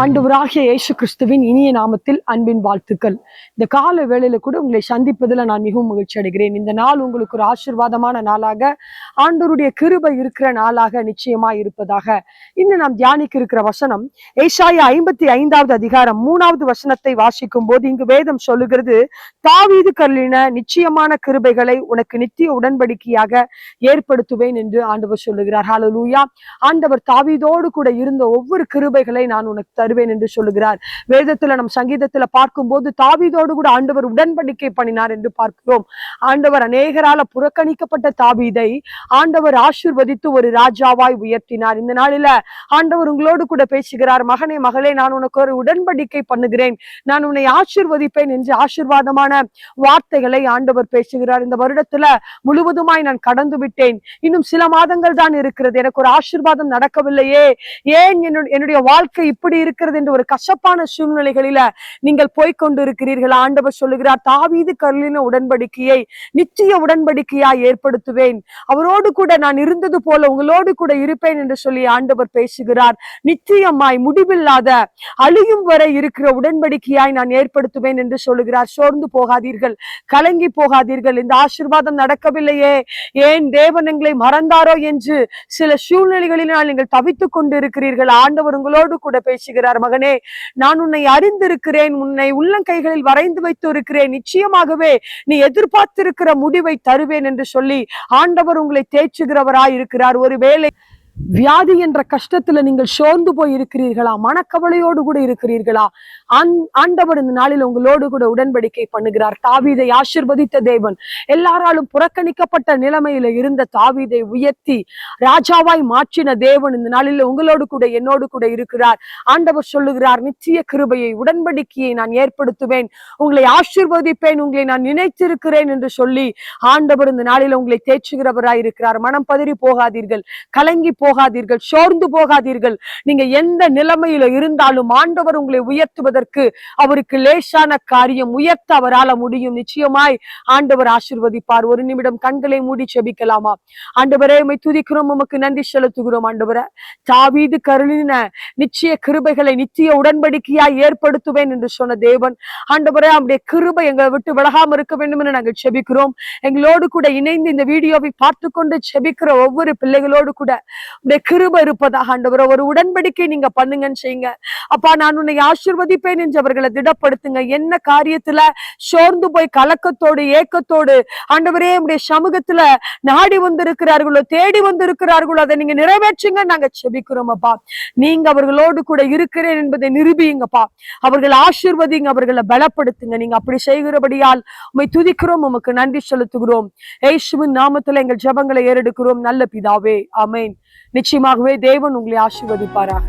ஆண்டவராகிய இயேசு கிறிஸ்துவின் இனிய நாமத்தில் அன்பின் வாழ்த்துக்கள். இந்த கால வேளையில கூட உங்களை சந்திப்பதில் நான் மிகவும் மகிழ்ச்சி அடைகிறேன். இந்த நாள் உங்களுக்கு ஒரு ஆசீர்வாதமான நாளாக ஆண்டவருடைய கிருபை இருக்கிற நாளாக நிச்சயமா இருப்பதாக இன்னும் நாம் தியானிக்க இருக்கிற வசனம் ஏசாய ஐம்பத்தி ஐந்தாவது அதிகாரம் மூணாவது வசனத்தை வாசிக்கும் போது இங்கு வேதம் சொல்லுகிறது தாவீது கல்லின நிச்சயமான கிருபைகளை உனக்கு நித்திய உடன்படிக்கையாக ஏற்படுத்துவேன் என்று ஆண்டவர் சொல்லுகிறார். ஹalleluya. ஆண்டவர் தாவீதோடு கூட இருந்த ஒவ்வொரு கிருபைகளை நான் உனக்கு தருவேன் என்று சொல்லுகிறார். வேதத்துல நம் சங்கீதத்துல பார்க்கும்போது தாவீதோடு கூட ஆண்டவர் உடன்படிக்கை பண்ணினார் என்று பார்க்கிறோம். ஆண்டவர் அநேகரால புறக்கணிக்கப்பட்ட தாவீதை ஆண்டவர் ஆசிர்வதித்து ஒரு ராஜாவாய் உயர்த்தினார். இந்த நாளில ஆண்டவர் உங்களோடு கூட பேசுகிறார் மகனே மகளே நான் உனக்கு ஒரு உடன்படிக்கை பண்ணுகிறேன். நான் உன்னை ஆசிர்வதிப்பேன் என்று ஆசிர்வாதமான வார்த்தைகளை ஆண்டவர் பேசுகிறார். இந்த வருடத்துல முழுவதுமாய் நான் கடந்து விட்டேன். இன்னும் சில மாதங்கள் தான் இருக்கிறது. எனக்கு ஒரு ஆசிர்வாதம் நடக்கவில்லையே. ஏன் என்னுடைய என்னுடைய வாழ்க்கை இப்படி இருக்கு? இருக்கிறது என்று ஒரு கசப்பான சூழ்நிலைகளில நீங்கள் போய்க்கொண்டு இருக்கிறீர்கள் ஆண்டவர் சொல்லுகிறார் தாவீது கருளின உடன்படிக்கையை நிச்சய உடன்படிக்கையா ஏற்படுத்துவேன். அவரோடு கூட நான் இருந்தது போல உங்களோடு கூட இருப்பேன் என்று சொல்லி ஆண்டவர் பேசுகிறார். நிச்சயமாய் முடிவில்லாத அழியும் வரை இருக்கிற உடன்படிக்கையாய் நான் ஏற்படுத்துவேன் என்று சொல்லுகிறார். சோர்ந்து போகாதீர்கள் கலங்கி போகாதீர்கள். இந்த ஆசிர்வாதம் நடக்கவில்லையே. ஏன் தேவன் எங்களை மறந்தாரோ என்று சில சூழ்நிலைகளினால் நீங்கள் தவித்துக் கொண்டு இருக்கிறீர்கள் ஆண்டவர் உங்களோடு கூட பேசுகிறார். மகனே நான் உன்னை அறிந்திருக்கிறேன் உன்னை உள்ளங்கைகளில் வரைந்து வைத்து இருக்கிறேன் நிச்சயமாகவே நீ எதிர்பார்த்திருக்கிற முடிவை தருவேன் என்று சொல்லி ஆண்டவர் உங்களை தேய்ச்சுகிறவராய் இருக்கிறார் ஒருவேளை வியாதி என்ற கஷ்டத்துல நீங்கள் சோர்ந்து போய் இருக்கிறீர்களா? மனக்கவலையோடு கூட இருக்கிறீர்களா? ஆண்டவர் இந்த நாளில் உங்களோடு கூட உடன்படிக்கை பண்ணுகிறார். தாவீதை ஆசிர்வதித்த தேவன். எல்லாராலும் புறக்கணிக்கப்பட்ட நிலைமையில இருந்த தாவீதை உயர்த்தி ராஜாவாய் மாற்றின தேவன் இந்த நாளில் உங்களோடு கூட என்னோடு கூட இருக்கிறார். ஆண்டவர் சொல்லுகிறார் நிச்சய கிருபையை உடன்படிக்கையை நான் ஏற்படுத்துவேன். உங்களை ஆசிர்வதிப்பேன். உங்களை நான் நினைத்திருக்கிறேன் என்று சொல்லி ஆண்டவர் இந்த நாளில் உங்களை தேய்ச்சுகிறவராய் இருக்கிறார் மனம் பதறி போகாதீர்கள். கலங்கி போகாதீர்கள் சோர்ந்து போகாதீர்கள். நீங்க எந்த நிலைமையில இருந்தாலும் ஆண்டவர் உங்களை உயர்த்துவதற்கு அவருக்கு லேசான காரியம் உயர்த்த அவரால் முடியும். நிச்சயமாய் ஆண்டவர் ஆசிர்வதிப்பார். ஒரு நிமிடம் கண்களை மூடி செபிக்கலாமா? ஆண்டவரே உம்மை துதிக்கிறோம் உமக்கு நன்றி செலுத்துகிறோம் ஆண்டவரே. தாவீது கருளின நிச்சய கிருபைகளை நிச்சய உடன்படிக்கையாய் ஏற்படுத்துவேன் என்று சொன்ன தேவன். ஆண்டவரே அவருடைய கிருபை எங்களை விட்டு விலகாம இருக்க வேண்டும் என்று நாங்கள் செபிக்கிறோம். எங்களோடு கூட இணைந்து இந்த வீடியோவை பார்த்து கொண்டு செபிக்கிற ஒவ்வொரு பிள்ளைகளோடு கூட உடைய கிருப இருப்பதாக ஆண்டவரை ஒரு உடன்படிக்கை நீங்க பண்ணுங்கன்னு செய்யுங்க. அப்பா நான் உன்னை ஆசிர்வதிப்பேன் என்று அவர்களை திடப்படுத்துங்க. என்ன காரியத்துல சோர்ந்து போய் கலக்கத்தோடு ஏக்கத்தோடு ஆண்டவரே உடைய சமூகத்துல நாடி வந்திருக்கிறார்களோ தேடி வந்திருக்கிறார்களோ அதை நீங்க நிறைவேற்றுங்க. நாங்க செபிக்கிறோம் அப்பா. நீங்க அவர்களோடு கூட இருக்கிறேன் என்பதை நிரூபியுங்கப்பா. அவர்கள் ஆசிர்வதிங்க அவர்களை பலப்படுத்துங்க. நீங்க அப்படி செய்கிறபடியால் உண்மை துதிக்கிறோம் உமக்கு நன்றி செலுத்துகிறோம். ஏசுவின் நாமத்துல எங்கள் ஜெபங்களை ஏறெடுக்கிறோம். நல்ல பிதாவே அமேன் நிச்சயமாகவே தேவன் உங்களை ஆசீர்வதிப்பாராக.